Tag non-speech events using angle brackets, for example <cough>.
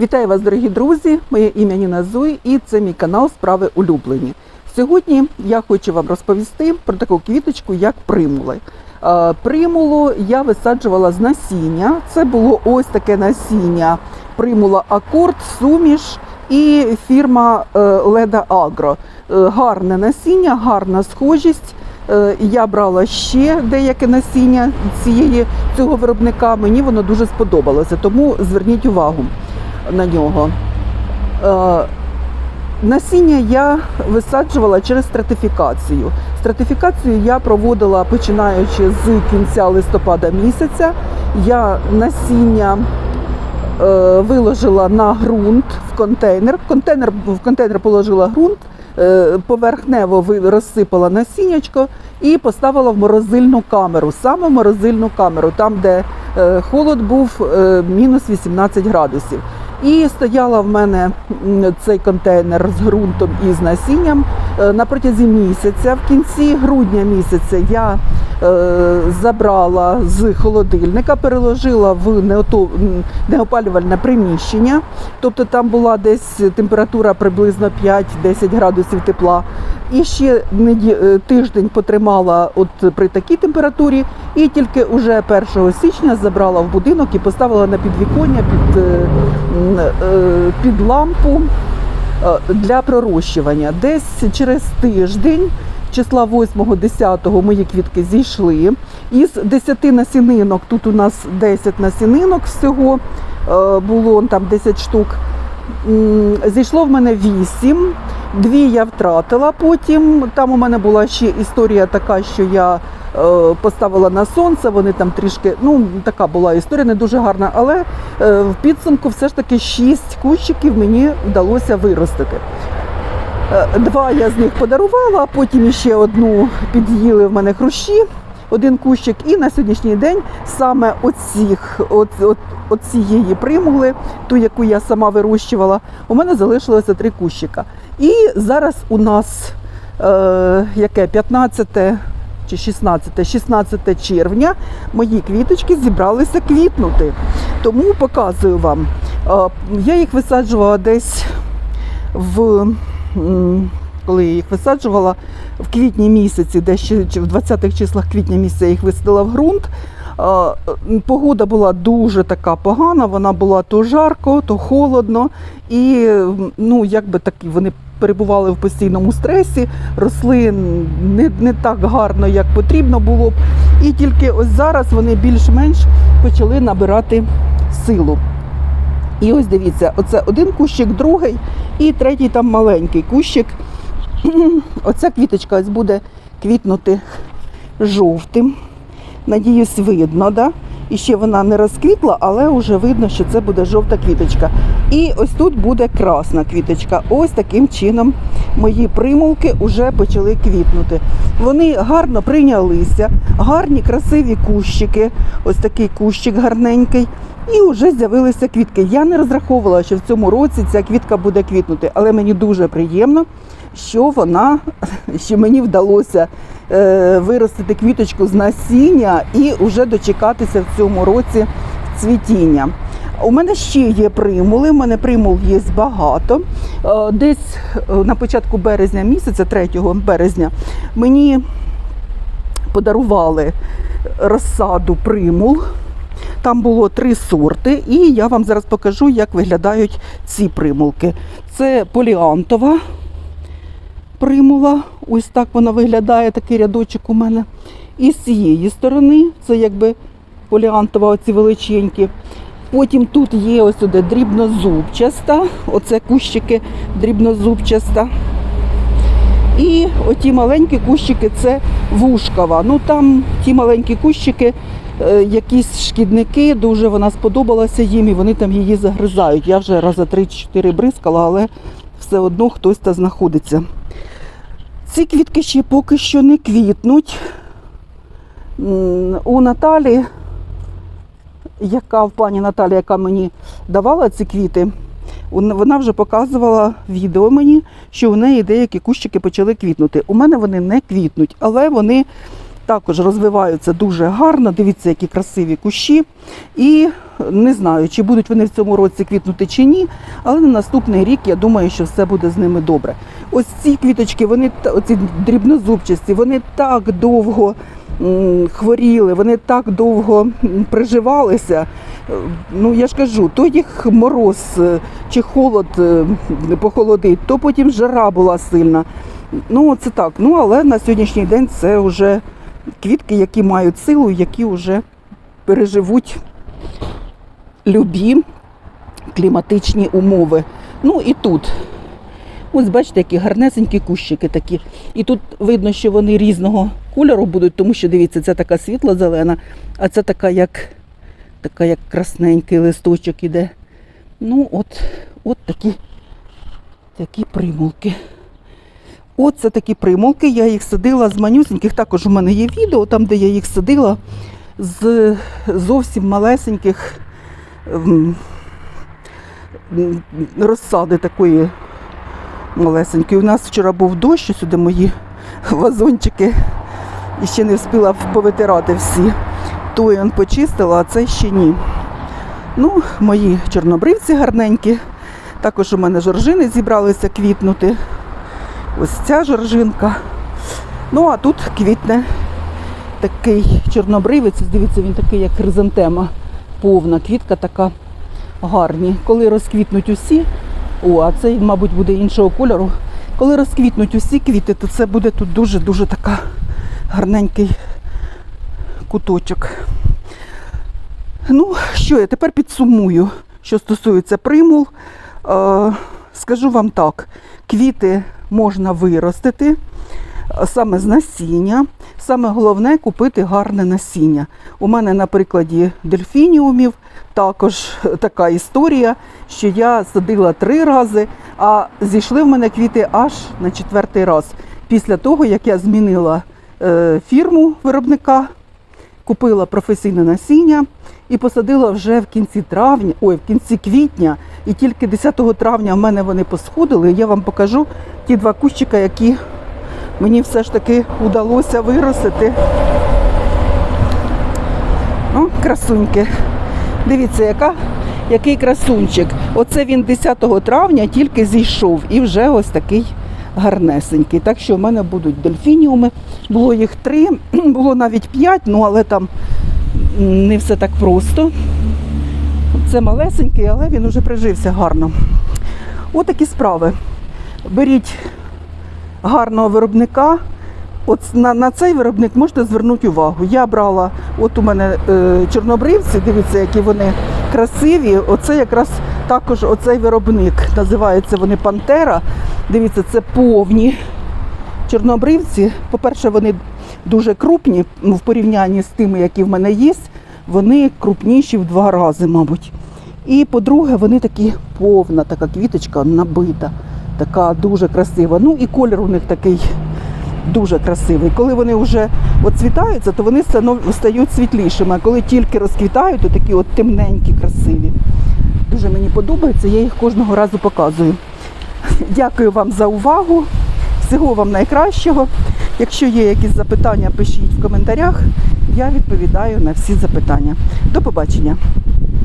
Вітаю вас, дорогі друзі! Моє ім'я Ніна Зуй і це мій канал Справи улюблені. Сьогодні я хочу вам розповісти про таку квіточку, як примули. Примулу я висаджувала з насіння. Це було ось таке насіння. Примула Акорд, суміш і фірма е, Леда Агро. Е, Гарне насіння, гарна схожість. Е, Я брала ще деяке насіння цієї цього виробника. Мені воно дуже сподобалося, тому зверніть увагу на нього. Е, Насіння я висаджувала через стратифікацію. Стратифікацію я проводила починаючи з кінця листопада місяця. Я насіння е, виложила на ґрунт в контейнер. Контейнер в контейнер положила ґрунт, е, поверхнево розсипала насіннячко і поставила в морозильну камеру, саме в морозильну камеру, там, де холод був мінус 18 градусів. І стояла в мене цей контейнер з ґрунтом і з насінням е, на протязі місяця. В кінці грудня місяця я е, забрала з холодильника, переложила в неопалювальне приміщення. Тобто там була десь температура приблизно 5-10 градусів тепла. І ще е, тиждень потримала от при такій температурі, і тільки уже 1 січня забрала в будинок і поставила на підвіконня під, е, е, під лампу для пророщування. Десь через тиждень, числа 8-10 мої квітки зійшли. Із 10 насінинок, тут у нас 10 насінинок всього було там 10 штук. Зійшло в мене 8. Дві я втратила потім. Там у мене була ще історія така, що я е, поставила на сонце, вони там трішки, ну така була історія, не дуже гарна, але е, в підсумку все ж таки 6 кущиків мені вдалося виростити. Е, Два я з них подарувала, а потім ще одну під'їли в мене хрущі, один кущик. І на сьогоднішній день саме оцих, от, от, от цієї примули, ту, яку я сама вирощувала, у мене залишилося три кущика. І зараз у нас е, яке 15 чи 16, 16 червня мої квіточки зібралися квітнути. Тому показую вам. Е, я їх висаджувала десь в коли я їх висаджувала в квітні місяці, десь ще чи в 20-х числах квітня місяця я їх висадила в ґрунт. Погода була дуже така погана, вона була то жарко, то холодно, і ну, якби такі вони перебували в постійному стресі, росли не, не так гарно, як потрібно було б. І тільки ось зараз вони більш-менш почали набирати силу. І ось дивіться, оце один кущик, другий і третій там маленький кущик. <clears throat> Оця квіточка ось буде квітнути жовтим. Надіюсь, видно, да? І ще вона не розквітла, але вже видно, що це буде жовта квіточка. І ось тут буде красна квіточка. Ось таким чином мої примулки вже почали квітнути. Вони гарно прийнялися, гарні, красиві кущики. Ось такий кущик гарненький. І вже з'явилися квітки. Я не розраховувала, що в цьому році ця квітка буде квітнути, але мені дуже приємно, що вона, <laughs> що мені вдалося е, виростити квіточку з насіння і вже дочекатися цьому році цвітіння. У мене ще є примули, у мене примул є багато. Е, Десь е, на початку березня місяця, 3 березня, мені подарували розсаду примул. Там було три сорти, і я вам зараз покажу, як виглядають ці примулки. Це поліантова примула. Ось так вона виглядає, такий рядочок у мене. І з цієї сторони, це якби поліантова, оці величенькі. Потім тут є ось сюди дрібнозубчаста, оце кущики дрібнозубчаста. І оті маленькі кущики це вушкова. Ну там ті маленькі кущики, е, якісь шкідники, дуже вона сподобалася їм, і вони там її загризають. Я вже рази 3-4 бризкала, але все одно хтось та знаходиться. Ці квітки ще поки що не квітнуть. У Наталі, яка в пані Наталі, яка мені давала ці квіти, вона вже показувала відео мені, що у неї деякі кущики почали квітнути. У мене вони не квітнуть, але вони також розвиваються дуже гарно. Дивіться, які красиві кущі. І не знаю, чи будуть вони в цьому році квітнути чи ні, але на наступний рік я думаю, що все буде з ними добре. Ось ці квіточки, вони оці дрібнозубчасті, вони так довго хворіли, вони так довго приживалися. Ну я ж кажу, то їх мороз е, чи холод е, похолодить, то потім жара була сильна. Ну, це так. Ну, але на сьогоднішній день це вже квітки, які мають силу, які вже переживуть любі кліматичні умови. Ну і тут. Ось бачите, які гарнесенькі кущики такі. І тут видно, що вони різного кольору будуть, тому що дивіться, це така світло-зелена, а це така, як, така, як красненький листочок іде. Ну, от, от такі, такі примулки. От це такі примулки. Я їх садила з манюсеньких. Також у мене є відео, там, де я їх садила з зовсім малесеньких ем, розсади такої малесенької. У нас вчора був дощ, сюди мої <laughs> вазончики і ще не встигла повитирати всі. Той он почистила, а цей ще ні. Ну, мої чорнобривці гарненькі. Також у мене жоржини зібралися квітнути. Ось ця жоржинка. Ну, а тут квітне такий чорнобривець. Дивіться, він такий, як хризантема. Повна квітка така гарні. Коли розквітнуть усі, о, а цей, мабуть, буде іншого кольору. Коли розквітнуть усі квіти, то це буде тут дуже-дуже така гарненький куточок. Ну, що я тепер підсумую, що стосується примул. Е, скажу вам так: квіти можна виростити саме з насіння. Саме головне купити гарне насіння. У мене на прикладі дельфініумів також така історія, що я садила три рази, а зійшли в мене квіти аж на четвертий раз. Після того, як я змінила е, фірму виробника, купила професійне насіння і посадила вже в кінці травня, ой, в кінці квітня, і тільки 10 травня в мене вони посходили. Я вам покажу ті два кущика, які мені все ж таки вдалося виростити. О, красуньки. Дивіться, яка, який красунчик. Оце він 10 травня тільки зійшов і вже ось такий гарнесенький. Так що в мене будуть дельфініуми. Було їх три, <clears throat> було навіть п'ять, ну але там не все так просто. Це малесенький, але він уже прижився гарно. Отакі справи. Беріть гарного виробника. От на, на цей виробник можете звернути увагу. Я брала, от у мене е, чорнобривці, дивіться, які вони красиві. Оце якраз також оцей виробник. Називаються вони Пантера. Дивіться, це повні чорнобривці. По-перше, вони дуже крупні ну, в порівнянні з тими, які в мене є. Вони крупніші в два рази, мабуть. І по-друге, вони такі повна, така квіточка набита, така дуже красива. Ну і колір у них такий дуже красивий. Коли вони вже оцвітаються, то вони стають світлішими. А коли тільки розквітають, то такі от темненькі, красиві. Дуже мені подобається, я їх кожного разу показую. Дякую вам за увагу. Всього вам найкращого. Якщо є якісь запитання, пишіть в коментарях. Я відповідаю на всі запитання. До побачення.